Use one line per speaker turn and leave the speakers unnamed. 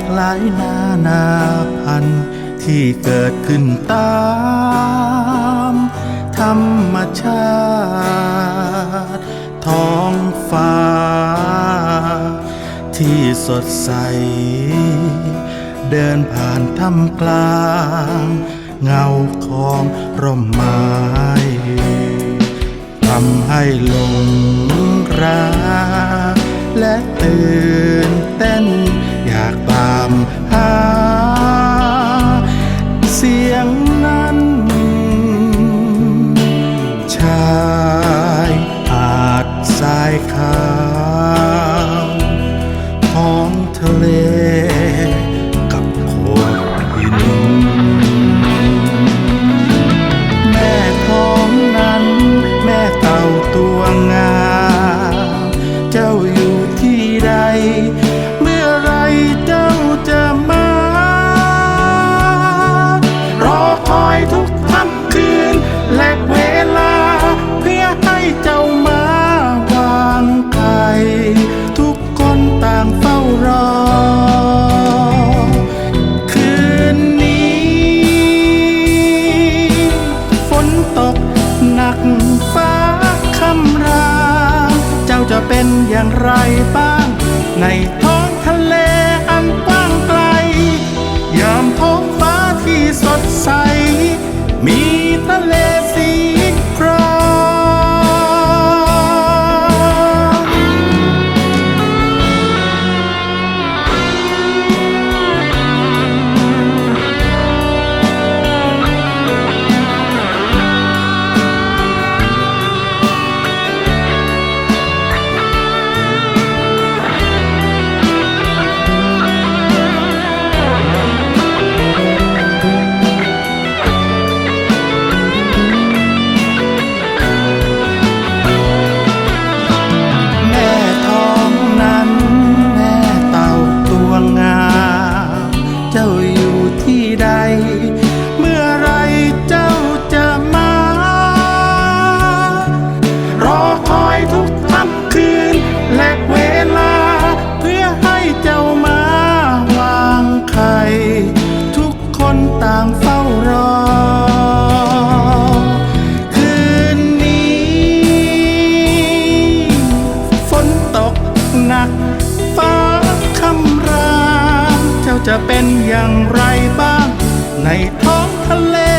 ากหลายนานาพันธุ์ที่เกิดขึ้นตาม ธรรมชาติ ท้องฟ้า ที่สดใส เดินผ่านท่ามกลาง เงาของร่มไม้ทำให้หลงรักและตื่นเต้นากตามหาเสียง Let's see. เจ้าอยู่ที่ใด จะเป็นอย่างไรบ้าง ในท้องทะเล